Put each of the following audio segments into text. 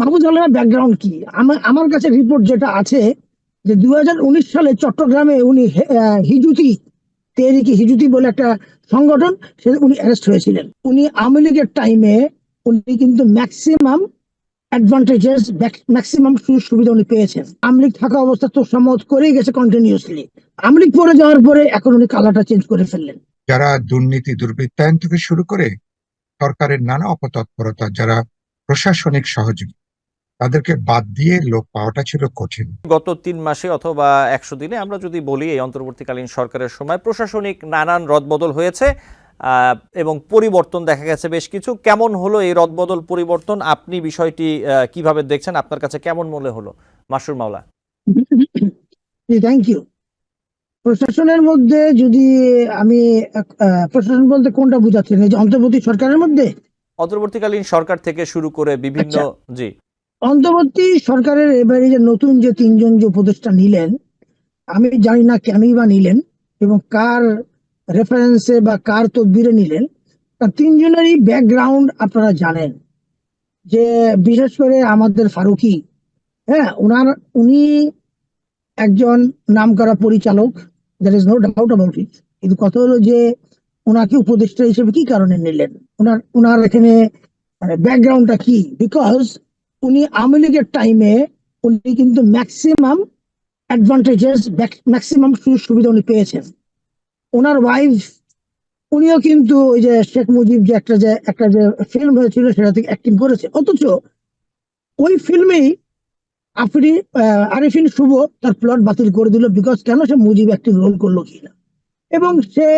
মাহফুজ আলমের ব্যাকগ্রাউন্ড কি? আমার কাছে রিপোর্ট যেটা আছে যে দুই হাজার উনিশ সালে চট্টগ্রামে উনি হিজুতি তেরিকি হিজুতি বলে একটা সংগঠন সে উনি অ্যারেস্ট হয়েছিলেন। উনি আওয়ামী লীগের টাইমে উনি কিন্তু ম্যাক্সিমাম অ্যাডভান্টেজেস ম্যাক্সিমাম সুযোগ সুবিধা উনি পেয়েছেন। আওয়ামী লীগ থাকা অবস্থা তো সম্মত করেই গেছে কন্টিনিউসলি আওয়ামী লীগ পরে যাওয়ার পরে এখন উনি কালারটা চেঞ্জ করে ফেললেন। যারা দুর্নীতি দুর্বৃত্তায়ন থেকে শুরু করে সরকারের নানা অপতৎপরতা, যারা প্রশাসনিক সহযোগী তাদেরকে বাদ দিয়ে লোক পাওয়াটা ছিল কঠিন। গত তিন মাসে অথবা একশো দিনে আমরা যদি বলি এই অন্তর্বর্তীকালীন সরকারের সময় প্রশাসনিক নানান রদবদল হয়েছে আহ, এবং পরিবর্তন দেখা গেছে বেশ কিছু। কেমন হলো এই রদবদল পরিবর্তন? আপনি বিষয়টি আহ, কীভাবে দেখছেন? আপনার কাছে কেমন মনে হলো? মাসুর মাওলা। থ্যাংক ইউ প্রশাসনের মধ্যে যদি আমি আহ, প্রশাসন বলতে কোনটা বুঝাচ্ছেন? এই যে অন্তর্বর্তী সরকারের মধ্যে? অন্তর্বর্তীকালীন সরকার থেকে শুরু করে বিভিন্ন আচ্ছা। জি। অন্তর্বর্তী সরকারের এবারে যে নতুন যে তিনজন যে উপদেষ্টা নিলেন, আমি জানি না কেনই বা নিলেন এবং কার রেফারেন্সে বা কার তদবিরে নিলেন, তা তিনজনেরই ব্যাকগ্রাউন্ড আপনারা জানেন। যে বিশেষ করে আমাদের ফারুকি হ্যাঁ ওনার উনি একজন নামকরা পরিচালক there is no doubt about it কিন্তু কথা হলো যে ওনাকে উপদেষ্টা হিসেবে কি কারণে নিলেন? ওনার ওনার এখানে ব্যাকগ্রাউন্ডটা কি? বিকজ উনি আওয়ামী লীগের টাইমে উনি কিন্তু ম্যাক্সিমাম অ্যাডভান্টেজেস ম্যাক্সিমাম সুযোগ সুবিধা উনি পেয়েছেন। ওনার ওয়াইফ উনিও কিন্তু ওই যে শেখ মুজিব যে একটা যে একটা যে ফিল্ম হয়েছিল সেটা থেকে অ্যাক্টিং করেছে। অথচ ওই ফিল্মেই আফরি আরিফিন শুভ তার প্লট বাতিল করে দিল বিকজ কেন সে মুজিব একটি রোল করল কিনা। এবং সে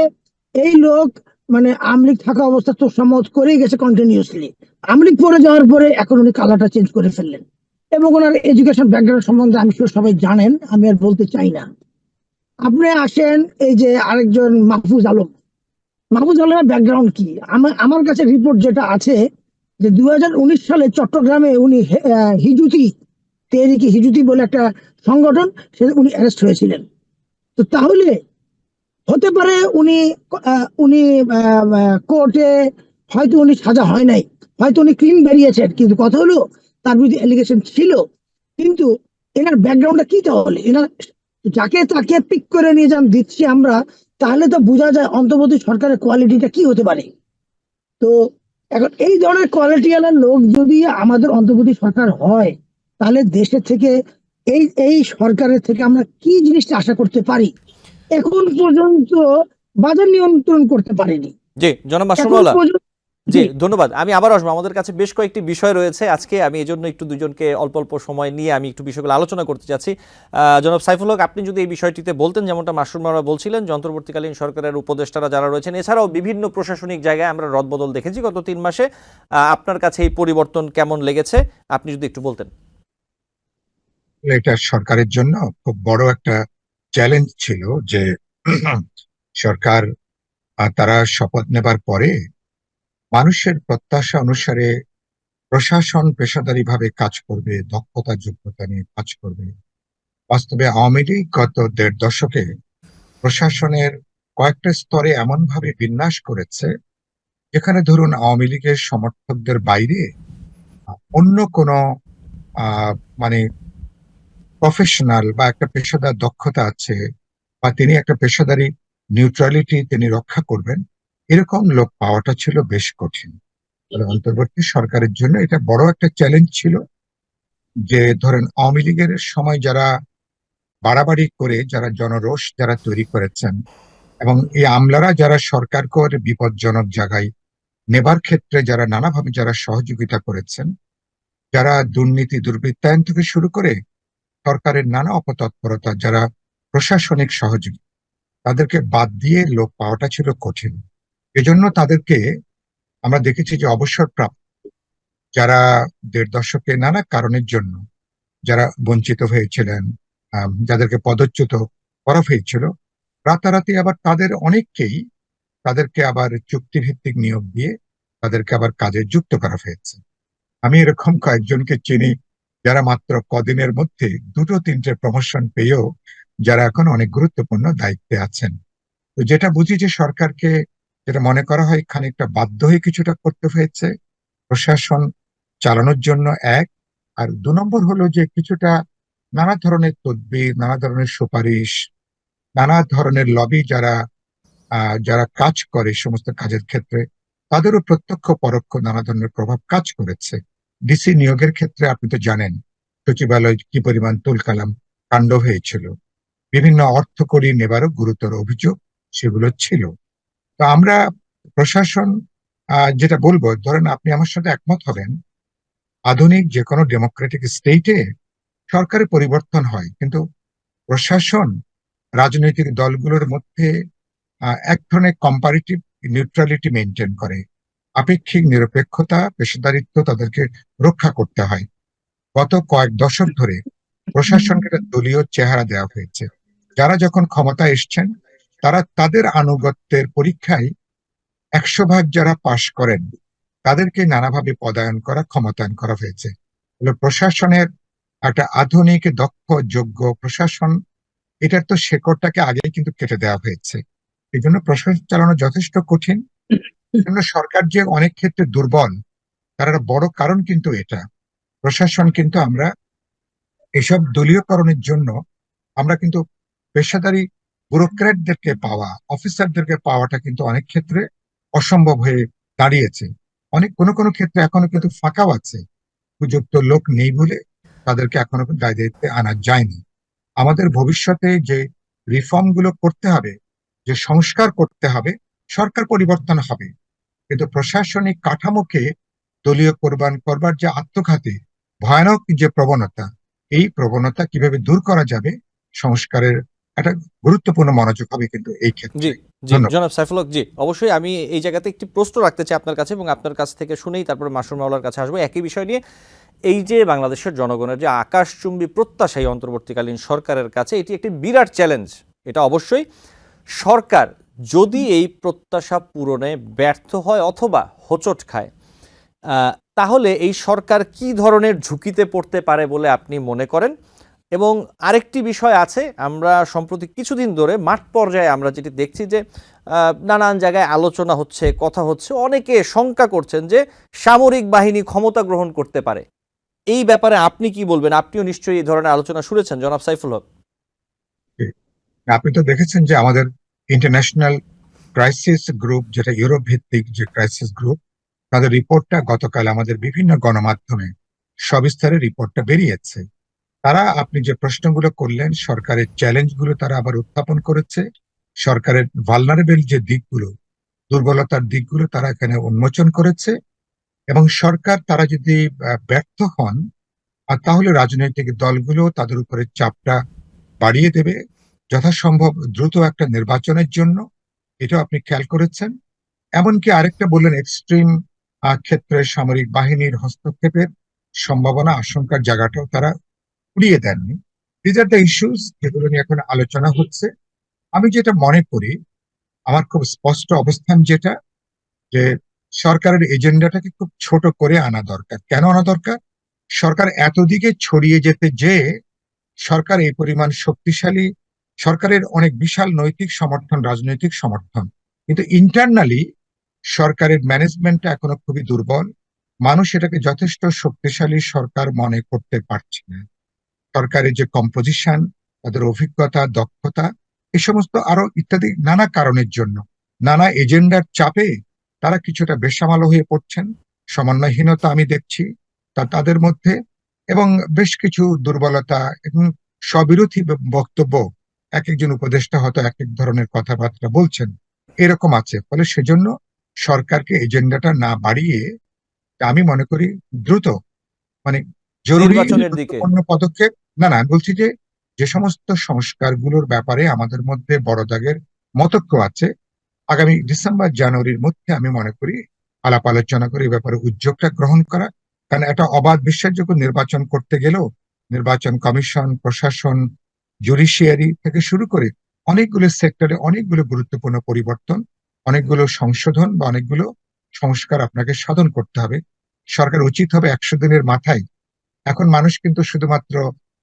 এই লোক মানে আমলিক থাকা অবস্থা তো সম্মত করেই গেছে কন্টিনিউসলি আমলিক পরে যাওয়ার পরে এখন উনি কালারটা চেঞ্জ করে ফেললেন। এবং ওনার এডুকেশন ব্যাকগ্রাউন্ড সম্বন্ধে আমি sure সবাই জানেন, আমি আর বলতে চাই না। আপনি আসেন, এই যে আরেকজন মাহফুজ আলম। মাহফুজ আলমের ব্যাকগ্রাউন্ড কি? আমার কাছে রিপোর্ট যেটা আছে যে দু হাজার উনিশ সালে চট্টগ্রামে উনি হিজুতি তেরিকি হিজুতি বলে একটা সংগঠন সে উনি অ্যারেস্ট হয়েছিলেন। তো তাহলে হতে পারে উনি উনি কোর্টে হয়তো উনি সাজা হয় নাই। হয়তো উনি ক্লিন বেরিয়েছেন, কিন্তু কথা হলো তার বিরুদ্ধে অ্যালিগেশন ছিল। কিন্তু এনার ব্যাকগ্রাউন্ডটা কি তাহলে? এনার যাকে তাকে পিক করে নিয়ে যান দিচ্ছি আমরা, তাহলে তো বোঝা যায় অন্তর্বর্তী সরকারের কোয়ালিটিটা কি হতে পারে। তো এখন এই ধরনের কোয়ালিটি লোক যদি আমাদের অন্তর্বর্তী সরকার হয়, তাহলে দেশের থেকে এই এই সরকারের থেকে আমরা কি জিনিসটা আশা করতে পারি? এখন পর্যন্ত বাজার নিয়ন্ত্রণ করতে পারেনি। জি জনাব জি। ধন্যবাদ। আমি আবার আসব। আমাদের কাছে বেশ কয়েকটি বিষয় রয়েছে। আজকে আমি এই জন্য একটু দুজনকে অল্প অল্প সময় নিয়ে আমি একটু বিষয়গুলো আলোচনা করতে চাচ্ছি আহ, জনাব সাইফুল হক আপনি যদি এই বিষয়টিতে বলতেন যেমনটা মাসুর মারা বলছিলেন যন্ত্রবর্তীকালীন সরকারের উপদেষ্টারা যারা রয়েছেন এছাড়াও বিভিন্ন প্রশাসনিক জায়গায় আমরা রদবদল দেখেছি গত তিন মাসে। আহ, আপনার কাছে এই পরিবর্তন কেমন লেগেছে? আপনি যদি একটু বলতেন। এটা সরকারের জন্য খুব বড় একটা চ্যালেঞ্জ ছিল যে সরকার তারা শপথ নেবার পরে মানুষের প্রত্যাশা অনুসারে প্রশাসন পেশাদারি ভাবে কাজ করবে, দক্ষতা, যোগ্যতা নিয়ে কাজ করবে। বাস্তবে আওয়ামী লীগ গত দেড় দশকে প্রশাসনের কয়েকটা স্তরে এমন ভাবে বিন্যাস করেছে, যেখানে ধরুন আওয়ামী লীগের সমর্থকদের বাইরে অন্য কোনো মানে প্রফেশনাল বা একটা পেশাদার দক্ষতা আছে বা তিনি একটা পেশাদারি নিউট্রালিটি তিনি রক্ষা করবেন, এরকম লোক পাওয়াটা ছিল বেশ কঠিন। অন্তর্বর্তী সরকারের জন্য এটা বড় একটা চ্যালেঞ্জ ছিল যে ধরেন আওয়ামী লীগের সময় যারা বাড়াবাড়ি করে, যারা জনরোষ যারা তৈরি করেছেন এবং এই আমলারা যারা সরকার করে বিপজ্জনক জায়গায় নেবার ক্ষেত্রে যারা নানাভাবে যারা সহযোগিতা করেছেন, যারা দুর্নীতি, দুর্বৃত্তায়ন থেকে শুরু করে সরকারের নানা অপতৎপরতা যারা প্রশাসনিক সহযোগী, তাদেরকে বাদ দিয়ে লোক পাওয়াটা ছিল কঠিন। এজন্য তাদেরকে আমরা দেখেছি যে অবসরপ্রাপ্ত, যারা দেড় দশকে নানা কারণের জন্য যারা বঞ্চিত হয়েছিলেন যাদেরকে পদচ্যুত করা হয়েছিল, রাতারাতি আবার তাদের অনেককেই তাদেরকে আবার চুক্তিভিত্তিক নিয়োগ দিয়ে তাদেরকে আবার কাজে যুক্ত করা হয়েছে। আমি এরকম কয়েকজনকে চিনি যারা মাত্র কদিনের মধ্যে দুটো তিনটে প্রমোশন পেয়েও যারা এখন অনেক গুরুত্বপূর্ণ দায়িত্বে আছেন। তো যেটা বুঝি যে সরকারকে যেটা মনে করা হয় খানিকটা বাধ্য হয়ে কিছুটা করতে হয়েছে, প্রশাসন চালানোর জন্য এক, আর দু নম্বর হলো যে কিছুটা নানা ধরনের তদবির, নানা ধরনের সুপারিশ, নানা ধরনের লবি যারা যারা কাজ করে সমস্ত কাজের ক্ষেত্রে, তাদেরও প্রত্যক্ষ পরোক্ষ নানা ধরনের প্রভাব কাজ করেছে। ডিসি নিয়োগের ক্ষেত্রে আপনি তো জানেন, সচিবালয় কি পরিমাণ তুলকালাম কাণ্ড হয়েছিল। বিভিন্ন অর্থকড়ি নেবারও গুরুতর অভিযোগ সেগুলো ছিল। তো আমরা প্রশাসন যেটা বলব, ধরেন আপনি আমার সাথে একমত হবেন, আধুনিক যে কোনো ডেমোক্রেটিক স্টেটে সরকারের পরিবর্তন হয়, কিন্তু প্রশাসন, রাজনৈতিক দলগুলোর মধ্যে এক ধরনের কম্পারেটিভ নিউট্রালিটি মেনটেন করে। আপেক্ষিক নিরপেক্ষতা, পেশাদারিত্ব তাদেরকে রক্ষা করতে হয়। গত কয়েক দশক ধরে প্রশাসনকে একটা দলীয় চেহারা দেওয়া হয়েছে। যারা যখন ক্ষমতা এসছেন, তারা তাদের আনুগত্যের পরীক্ষায় একশো ভাগ যারা পাশ করেন, তাদেরকে নানাভাবে পদায়ন করা, ক্ষমতায়ন করা হয়েছে। প্রশাসনের একটা আধুনিক, দক্ষ, যোগ্য প্রশাসন, এটার তো শেকড়টাকে আগেই কিন্তু কেটে দেওয়া হয়েছে। এই জন্য প্রশাসন চালানো যথেষ্ট কঠিন। সরকার যে অনেক ক্ষেত্রে দুর্বল, তার একটা বড় কারণ কিন্তু এটা। প্রশাসন কিন্তু আমরা এসব দলীয়করণের জন্য আমরা কিন্তু পেশাদারি ব্যুরোক্র্যাটদেরকে পাওয়া, অফিসারদেরকে পাওয়াটা কিন্তু অনেক ক্ষেত্রে অসম্ভব হয়ে দাঁড়িয়েছে। অনেক, কোনো কোনো ক্ষেত্রে এখনও কিন্তু ফাঁকাও আছে। উপযুক্ত লোক নেই বলে তাদেরকে এখনও দায় দায়িত্বে আনা যায়নি। আমাদের ভবিষ্যতে যে রিফর্মগুলো করতে হবে, যে সংস্কার করতে হবে, সরকার পরিবর্তন হবে। কিন্তু প্রশাসনিক কাঠামোকে দলীয় কোরবান করবার যে আত্মঘাতী ভয়ানক যে প্রবণতা এই প্রবণতা কীভাবে দূর করা যাবে সংস্কারের একটা গুরুত্বপূর্ণ মনোযোগ হবে কিন্তু এই ক্ষেত্রে। জি। জনাব সাইফুলক জি অবশ্যই আমি এই জায়গাতে একটি প্রশ্ন রাখতে চাই আপনার কাছে এবং আপনার কাছ থেকে শুনেই তারপরে মাসুর মাওলার কাছে আসব। একই বিষয় নিয়ে এই যে বাংলাদেশের জনগণের যে আকাশচুম্বী প্রত্যাশা এই অন্তর্বর্তীকালীন সরকারের কাছে এটি একটি বিরাট চ্যালেঞ্জ এটা অবশ্যই সরকার যদি এই প্রত্যাশা পূরণে ব্যর্থ হয় অথবা হোঁচট খায় তাহলে এই সরকার কি ধরনের ঝুঁকিতে পড়তে পারে বলে আপনি মনে করেন? এবং আরেকটি বিষয় আছে, আমরা সম্প্রতি কিছুদিন ধরে মাঠ পর্যায়ে আমরা যেটি দেখছি যে নানান জায়গায় আলোচনা হচ্ছে, কথা হচ্ছে, অনেকে শঙ্কা করছেন যে সামরিক বাহিনী ক্ষমতা গ্রহণ করতে পারে। এই ব্যাপারে আপনি কি বলবেন? আপনিও নিশ্চয়ই এই ধরনের আলোচনা শুনেছেন, জনাব সাইফুল হক। আপনি তো দেখেছেন যে আমাদের ইন্টারন্যাশনাল ক্রাইসিস গ্রুপ যেটা ইউরোপ ভিত্তিক যে ক্রাইসিস গ্রুপ তাদের রিপোর্টটা গতকাল আমাদের বিভিন্ন গণমাধ্যমে সবিস্তারে রিপোর্টটা বেরিয়েছে। তারা আপনি যে প্রশ্নগুলো করলেন, সরকারের চ্যালেঞ্জগুলো তারা আবার উত্থাপন করেছে, সরকারের ভালনারেবল যে দিকগুলো, দুর্বলতার দিকগুলো তারা এখানে উন্মোচন করেছে এবং সরকার তারা যদি ব্যর্থ হন তাহলে রাজনৈতিক দলগুলো তাদের উপরে চাপটা বাড়িয়ে দেবে। যথাসম্ভব দ্রুত একটা নির্বাচনের জন্য, এটাও আপনি খেয়াল করেছেন। এমনকি আরেকটা বললেন এক্সট্রিম ক্ষেত্রে সামরিক বাহিনীর হস্তক্ষেপের সম্ভাবনা, আশঙ্কার জায়গাটাও তারা উড়িয়ে দেননি। দিজ আর দ্য ইস্যুস যেগুলো নিয়ে এখন আলোচনা হচ্ছে। আমি যেটা মনে করি, আমার খুব স্পষ্ট অবস্থান যেটা, যে সরকারের এজেন্ডাটাকে খুব ছোট করে আনা দরকার। কেন আনা দরকার? সরকার এতদিকে ছড়িয়ে যেতে যে সরকার এই পরিমাণ শক্তিশালী সরকারের অনেক বিশাল নৈতিক সমর্থন, রাজনৈতিক সমর্থন। কিন্তু ইন্টারনালি সরকারের ম্যানেজমেন্টটা এখনও খুবই দুর্বল। মানুষ এটাকে যথেষ্ট শক্তিশালী সরকার মনে করতে পারছে না। সরকারের যে কম্পোজিশন তাদের অভিজ্ঞতা, দক্ষতা, এ সমস্ত আরও ইত্যাদি নানা কারণের জন্য, নানা এজেন্ডার চাপে তারা কিছুটা বেসামাল হয়ে পড়ছেন। সমন্বয়হীনতা আমি দেখছি তা তাদের মধ্যে এবং বেশ কিছু দুর্বলতা এবং স্ববিরোধী বক্তব্য এক একজন উপদেষ্টা হয়তো এক এক ধরনের কথাবার্তা বলছেন। এরকম আছে। ফলে সেজন্য সরকারকে এজেন্ডাটা না বাড়িয়ে আমি মনে করি দ্রুত মানে জরুরি পদক্ষেপ না না বলছি যে যে সমস্ত সংস্কারগুলোর ব্যাপারে আমাদের মধ্যে বড় দাগের মতক্য আছে। আগামী ডিসেম্বর জানুয়ারির মধ্যে আমি মনে করি আলাপ আলোচনা করে এই ব্যাপারে উদ্যোগটা গ্রহণ করা। কারণ একটা অবাধ বিশ্বাসযোগ্য নির্বাচন করতে গেলেও নির্বাচন কমিশন প্রশাসন জুডিশিয়ারি থেকে শুরু করে অনেকগুলো সেক্টরে অনেকগুলো গুরুত্বপূর্ণ পরিবর্তন, অনেকগুলো সংশোধন বা অনেকগুলো সংস্কার আপনাকে সাধন করতে হবে। সরকার উচিত হবে একশো দিনের মাথায়। এখন মানুষ কিন্তু শুধুমাত্র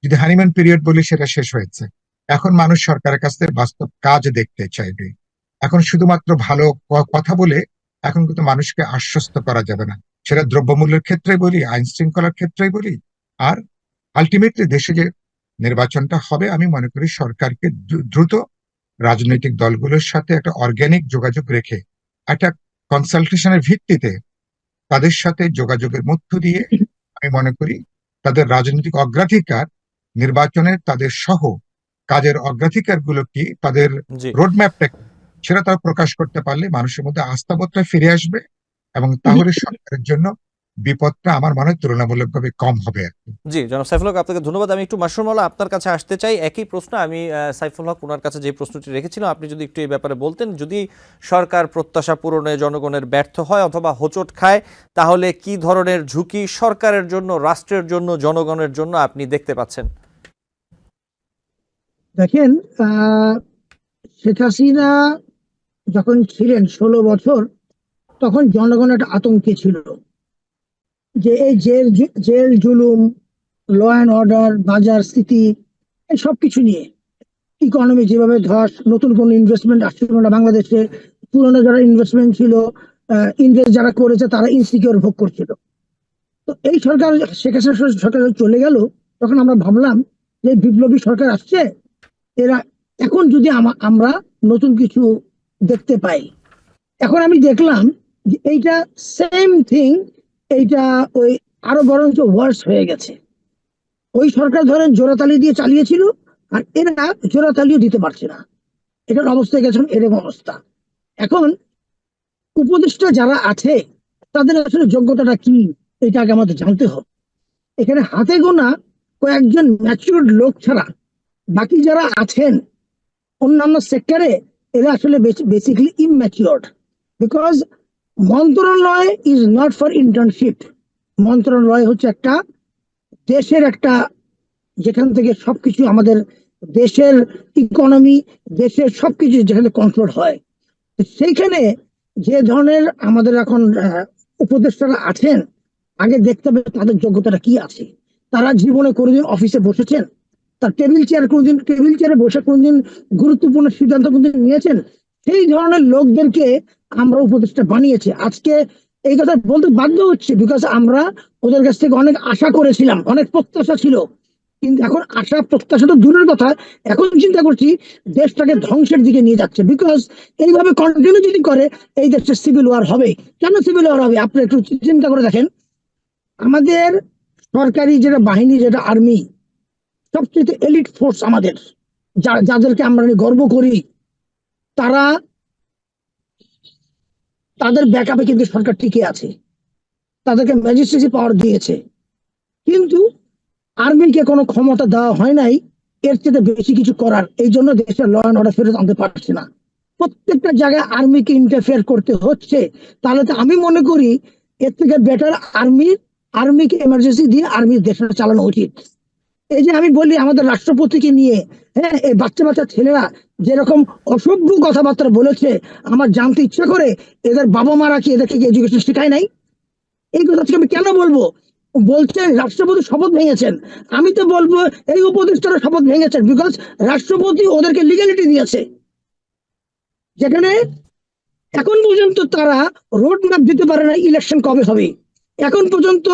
যদি হানিম্যান পিরিয়ড বলি সেটা শেষ হয়েছে। এখন মানুষ সরকারের কাছ থেকে বাস্তব কাজ দেখতে চাইবে। এখন শুধুমাত্র ভালো কথা বলে এখন কিন্তু মানুষকে আশ্বস্ত করা যাবে না। সেটা দ্রব্যমূল্যের ক্ষেত্রে বলি, আইন শৃঙ্খলার ক্ষেত্রে বলি, আর আলটিমেটলি দেশে যে নির্বাচনটা হবে আমি মনে করি সরকারকে দ্রু- দ্রুত রাজনৈতিক দলগুলোর সাথে একটা অর্গানিক যোগাযোগ রেখে একটা কনসালটেশনের ভিত্তিতে তাদের সাথে যোগাযোগের মধ্য দিয়ে আমি মনে করি তাদের রাজনৈতিক অগ্রাধিকার নির্বাচনের তাদের সহ কাজের অগ্রাধিকারগুলো কি তাদের রোডম্যাপটা সেটা তারা প্রকাশ করতে পারলে মানুষের মধ্যে আস্থাবোধটা ফিরে আসবে এবং তাহলে সরকারের জন্য বিপদটা আমার মনে হয় তুলনামূলকভাবে কম হবে আর কি। জি জনাব সাইফুল হক আপনাকে ধন্যবাদ। আমি একটু মাসুর মাওলা আপনার কাছে আসতে চাই। একই প্রশ্ন আমি সাইফুল হক ওনার কাছে যে প্রশ্নটি রেখেছিলাম আপনি যদি একটু এই ব্যাপারে বলতেন যদি সরকার প্রত্যাশা পূরণে জনগণের ব্যর্থ হয় অথবা হোঁচট খায় তাহলে কি ধরনের ঝুঁকি সরকারের জন্য রাষ্ট্রের জন্য জনগণের জন্য আপনি দেখতে পাচ্ছেন? দেখেন আহ, শেখ হাসিনা যখন ছিলেন ষোলো বছর তখন জনগণ একটা আতঙ্কে ছিল। যে এই জেল জেল, জুলুম ল অ্যান্ড অর্ডার বাজার স্থিতি এই সব কিছু নিয়ে ইকোনমি যেভাবে ধস, নতুন কোন ইনভেস্টমেন্ট আসছিল না বাংলাদেশে, পুরনো যারা ইনভেস্টমেন্ট ছিল ইনভেস্ট যারা করেছে তারা ইনসিকিউর ভোগ করছিল। তো এই সরকার, শেখ হাসিনা সরকার চলে গেল, তখন আমরা ভাবলাম যে বিপ্লবী সরকার আসছে, এরা এখন যদি আমরা নতুন কিছু দেখতে পাই। এখন আমি দেখলাম এইটা সেম থিং এইটা ওই আরও বরঞ্চ ওয়ার্স হয়ে গেছে। ওই সরকার ধরেন জোড়াতালি দিয়ে চালিয়েছিল, আর এরা জোড়াতালিও দিতে পারছে না। এটার অবস্থায় গেছেন এরকম অবস্থা। এখন উপদেষ্টা যারা আছে, তাদের আসলে যোগ্যতাটা কি, এটা আগে আমাদের জানতে হবে। এখানে হাতে গোনা কয়েকজন ম্যাচিউর লোক ছাড়া বাকি যারা আছেন, অন্যান্য সেক্টরে এরা আসলে বেসিক্যালি ইম্যাচিওর্ড বিকজ মন্ত্রণালয় ইজ নট ফর ইন্টার্নশিপ মন্ত্রণালয় হচ্ছে একটা দেশের একটা যেখান থেকে সবকিছু আমাদের দেশের ইকোনমি দেশের সবকিছু যেখানে কন্ট্রোল হয়। সেইখানে যে ধরনের আমাদের এখন উপদেষ্টারা আছেন, আগে দেখতে হবে তাদের যোগ্যতাটা কি আছে। তারা জীবনে কোনোদিন অফিসে বসেছেন? তার টেবিল চেয়ার কোনোদিন টেবিল চেয়ারে বসে কোনোদিন গুরুত্বপূর্ণ সিদ্ধান্ত কোনোদিন নিয়েছেন? সেই ধরনের লোকদেরকে আমরা উপদেষ্টা বানিয়েছি। আজকে এই কথা বলতে বাধ্য হচ্ছে বিকজ আমরা ওদের কাছ থেকে অনেক আশা করেছিলাম, অনেক প্রত্যাশা ছিল। কিন্তু এখন আশা, প্রত্যাশা তো দূরের কথা। এখন চিন্তা করছি দেশটাকে ধ্বংসের দিকে নিয়ে যাচ্ছে বিকজ এইভাবে কন্টিনিউ যদি করে, এই দেশে সিভিল ওয়ার হবে। কেন সিভিল ওয়ার হবে? আপনি একটু চিন্তা করে দেখেন। আমাদের সরকারি যেটা বাহিনী, যেটা আর্মি সবচেয়ে এলিট ফোর্স আমাদের। যাদেরকে আমরা গর্ব করি তারা তাদের ব্যাকআপে কিন্তু সরকার টিকে আছে। তাদেরকে ম্যাজিস্ট্রেসি পাওয়ার দিয়েছে। কিন্তু আর্মিকে কোনো ক্ষমতা দেওয়া হয় নাই, এর চেয়ে বেশি কিছু করার। এই জন্য দেশের ল অ্যান্ড অর্ডার ফেরত আনতে পারছে না। প্রত্যেকটা জায়গায় আর্মিকে ইন্টারফেয়ার করতে হচ্ছে। তাহলে তো আমি মনে করি, এর থেকে বেটার আর্মি আর্মিকে এমার্জেন্সি দিয়ে আর্মির দেশটা চালানো উচিত। এই যে আমি বলি আমাদের রাষ্ট্রপতিকে নিয়ে হ্যাঁ এই বাচ্চা বাচ্চা ছেলেরা যেরকম অসভ্য কথাবার্তা বলেছে, আমার জানতে ইচ্ছা করে এদের বাবা মারা কি এদেরকে এডুকেশন শেখায় নাই? এই কথা আমি কেন বলব? বলছে রাষ্ট্রপতি শপথ ভেঙেছেন। আমি তো বলব এই উপদেষ্টারা শপথ ভেঙেছেন বিকজ রাষ্ট্রপতি ওদেরকে লিগ্যালিটি দিয়েছে। যেখানে এখন পর্যন্ত তারা রোড ম্যাপ দিতে পারে না ইলেকশন কবে হবে। এখন পর্যন্ত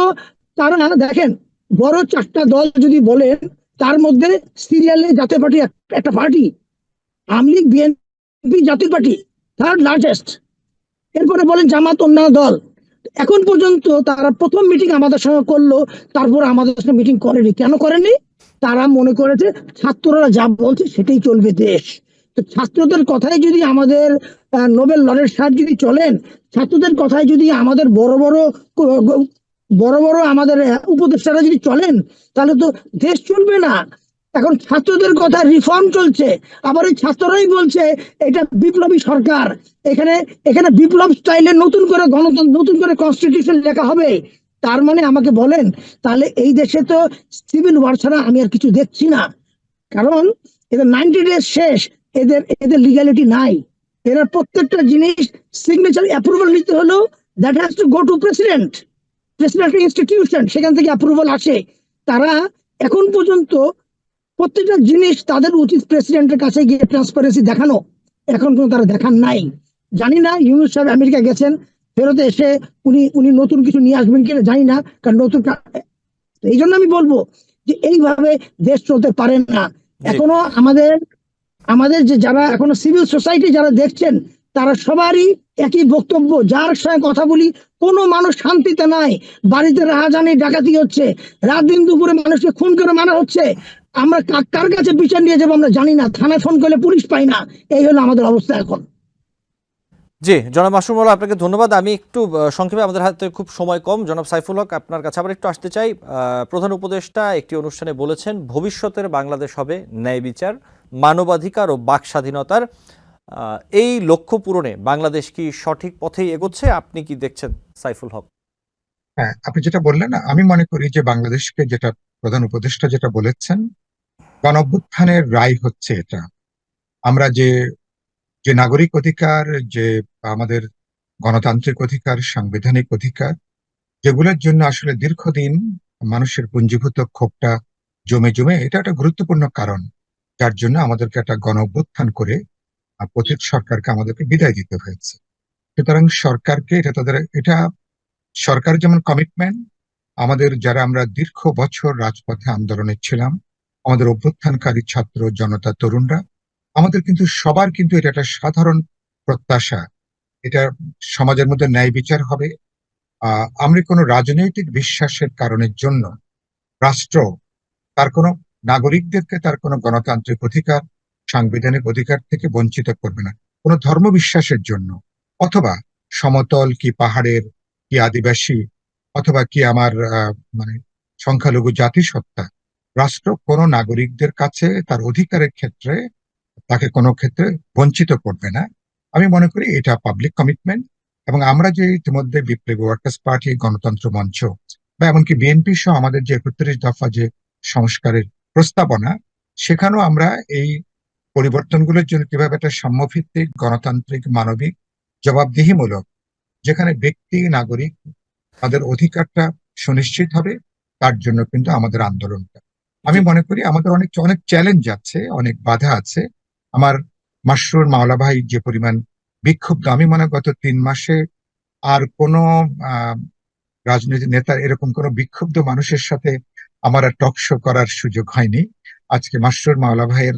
তারা, দেখেন বড় চারটা দল যদি বলেন, তার মধ্যে সিরিয়ালে জাতীয় পার্টি একটা party. Awami league, BNP Jatiya party third largest এরপরে বলেন জামাত অন্যান্য দল। এখন পর্যন্ত তারা প্রথম মিটিং আমাদের সঙ্গে করল, তারপর আমাদের সঙ্গে মিটিং করেনি। কেন করেনি? তারা মনে করেছে ছাত্ররা যা বলছে সেটাই চলবে দেশ। তো ছাত্রদের কথাই যদি আমাদের নোবেল লরের সাহেব যদি চলেন, ছাত্রদের কথায় যদি আমাদের বড় বড় বড় বড় আমাদের উপদেষ্টারা যদি চলেন, তাহলে তো দেশ চলবে না। এখন ছাত্রদের কথা রিফর্ম চলছে। আবার এই ছাত্ররাই বলছে, এটা বিপ্লবী সরকার। এখানে এখানে বিপ্লব স্টাইলে নতুন করে গণতন্ত্র, নতুন করে কনস্টিটিউশন লেখা হবে। তার মানে আমাকে বলেন, তাহলে এই দেশে তো সিভিল ওয়ার ছাড়া আমি আর কিছু দেখছি না। কারণ এদের নাইনটি ডেজ শেষ, এদের এদের লিগ্যালিটি নাই। এরা প্রত্যেকটা জিনিস সিগনেচার অ্যাপ্রুভাল নিতে হলেও that has to go to president president institution সেখান থেকে অ্যাপ্রুভাল আসে। তারা এখন পর্যন্ত প্রত্যেকটা জিনিস তাদের উচিত প্রেসিডেন্টের কাছে গিয়ে ট্রান্সপারেন্সি দেখানো। এখন পর্যন্ত তারা দেখান নাই। জানি না ইউনুস সাহেব আমেরিকা গেছেন ফেরত এসে উনি উনি নতুন কিছু নিয়ে আসবেন কিনা জানি না কারণ নতুন এই জন্য আমি বলব যে এইভাবে দেশ চলতে পারেন না। এখনও আমাদের আমাদের যে যারা এখনও সিভিল সোসাইটি যারা দেখছেন তারা সবারই একই বক্তব্য। যার সঙ্গে কথা বলি, কোনো মানুষ শান্তিতে নাই। বাড়িতে রাহাজানি ডাকাতি হচ্ছে। রাত দিন দুপুরে মানুষকে খুন করে মারা হচ্ছে। আমরা কার কাছে বিচার নিয়ে যাব আমরা জানি না। থানায় ফোন করলে পুলিশ পাই না। এই হলো আমাদের অবস্থা এখন। জি, জনাব মাসুম আপনাকে ধন্যবাদ। আমি একটু সংক্ষেপে আমাদের হাতে খুব সময় কম। জনাব সাইফুল হক, আপনার কাছে আবার একটু আসতে চাই। প্রধান উপদেষ্টা একটি অনুষ্ঠানে বলেছেন, ভবিষ্যতের বাংলাদেশ হবে ন্যায় বিচার, মানবাধিকার ও বাক স্বাধীনতার এই লক্ষ্য পূরণে বাংলাদেশ কি সঠিক পথেই এগোচ্ছে? আপনি কি দেখছেন, সাইফুল হক? হ্যাঁ আপনি যেটা বললেন আমি মনে করি যে বাংলাদেশকে যেটা প্রধান উপদেষ্টা যেটা বলেছেন, গণ অভ্যুত্থানের রায় হচ্ছে এটা। আমরা যে যে নাগরিক অধিকার, যে আমাদের গণতান্ত্রিক অধিকার, সাংবিধানিক অধিকার, যেগুলোর জন্য আসলে দীর্ঘদিন মানুষের পুঞ্জীভূত ক্ষোভটা জমে জমে, এটা একটা গুরুত্বপূর্ণ কারণ, যার জন্য আমাদেরকে একটা গণ অভ্যুত্থান করে আহ, সরকারকে আমাদেরকে বিদায় দিতে হয়েছে। সুতরাং সরকারকে এটা তাদের এটা সরকার যেমন কমিটমেন্ট আমাদের যারা আমরা দীর্ঘ বছর রাজপথে আন্দোলনে ছিলাম আমাদের অভ্যুত্থানকারী ছাত্র জনতা তরুণরা আমাদের কিন্তু সবার কিন্তু এটা একটা সাধারণ প্রত্যাশা। এটা সমাজের মধ্যে ন্যায় বিচার হবে। আমরা কোনো রাজনৈতিক বিশ্বাসের কারণের জন্য রাষ্ট্র তার কোনো নাগরিকদেরকে তার কোনো গণতান্ত্রিক অধিকার সাংবিধানিক অধিকার থেকে বঞ্চিত করবে না। কোনো ধর্ম বিশ্বাসের জন্য। অথবা সমতল কি পাহাড়ের, কি আদিবাসী, অথবা কি আমার মানে সংখ্যালঘু জাতিসত্তা। রাষ্ট্র কোনো নাগরিকদের কাছে তার অধিকারের ক্ষেত্রে, তাকে কোনো ক্ষেত্রে বঞ্চিত করবে না। আমি মনে করি এটা পাবলিক কমিটমেন্ট এবং আমরা যে ইতিমধ্যে বিপ্লবী ওয়ার্কার্স পার্টি, গণতন্ত্র মঞ্চ, বা এমনকি বিএনপি সহ আমাদের যে একত্রিশ দফা যে সংস্কারের প্রস্তাবনা, সেখানেও আমরা এই পরিবর্তনগুলোর জন্য কীভাবে একটা সাম্যভিত্তিক, গণতান্ত্রিক, মানবিক, জবাবদিহিমূলক, যেখানে ব্যক্তি, নাগরিক তাদের অধিকারটা সুনিশ্চিত হবে, তার জন্য কিন্তু আমাদের আন্দোলনটা। আমি মনে করি আমাদের অনেক অনেক চ্যালেঞ্জ আছে, অনেক বাধা আছে। আমার মাসরুর মাওলা ভাই যে পরিমাণ বিক্ষুব্ধ, আমি মনে গত তিন মাসে আর কোনো রাজনৈতিক নেতার এরকম কোনো বিক্ষুব্ধ মানুষের সাথে আমার আর টক শো করার সুযোগ হয়নি। আজকে মাসরুর মাওলা ভাইয়ের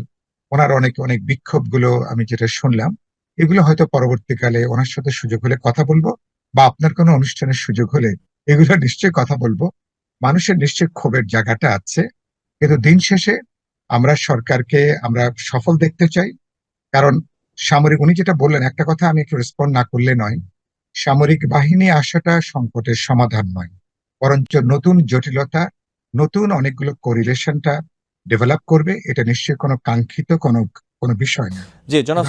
ওনার অনেক অনেক বিক্ষোভগুলো আমি যেটা শুনলাম, এগুলো হয়তো পরবর্তীকালে ওনার সাথে সুযোগ হলে কথা বলব বা আপনার কোনো অনুষ্ঠানের সুযোগ হলে এগুলো নিশ্চয়ই কথা বলব। মানুষের নিশ্চয়ই ক্ষোভের জায়গাটা আছে। কিন্তু দিন শেষে আমরা সরকারকে আমরা সফল দেখতে চাই। কারণ সামরিক, উনি যেটা বললেন, একটা কথা আমি একটু রেসপন্ড না করলে নয়, সামরিক বাহিনী আসাটা সংকটের সমাধান নয়। বরঞ্চ নতুন জটিলতা, নতুন অনেকগুলো কোরিলেশনটা ডেভেলপ করবে এটা নিশ্চয়ই কোনো কাঙ্ক্ষিত কোনো কোনো বিষয় না। জি জনাব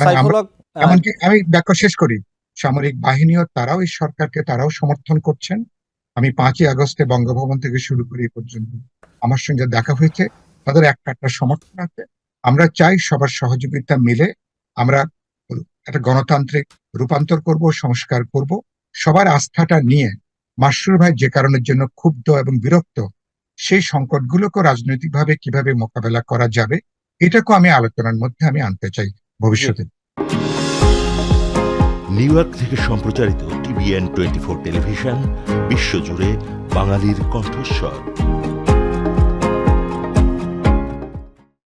আহ, এমনকি আমি ব্যাখ্যা শেষ করি। সামরিক বাহিনীও তারাও এই সরকারকে তারাও সমর্থন করছেন। আমি পাঁচই আগস্টে বঙ্গভবন থেকে শুরু করি এই পর্যন্ত। আমার সঙ্গে দেখা হয়েছে তাদের একটা একটা সমর্থন আছে। আমরা চাই সবার সহযোগিতা মিলে আমরা একটা গণতান্ত্রিক রূপান্তর করব সংস্কার করব। সবার আস্থাটা নিয়ে মাসরুর ভাই যে কারণের জন্য ক্ষুব্ধ এবং বিরক্ত সেই সংকটগুলোকে রাজনৈতিকভাবে কীভাবে মোকাবেলা করা যাবে, এটাকেও আমি আলোচনার মধ্যে আমি আনতে চাই ভবিষ্যতে। নিউ ইয়র্ক থেকে সম্প্রচারিত টিভিএন টোয়েন্টি ফোর টেলিভিশন, বিশ্বজুড়ে বাঙালির কণ্ঠস্বর।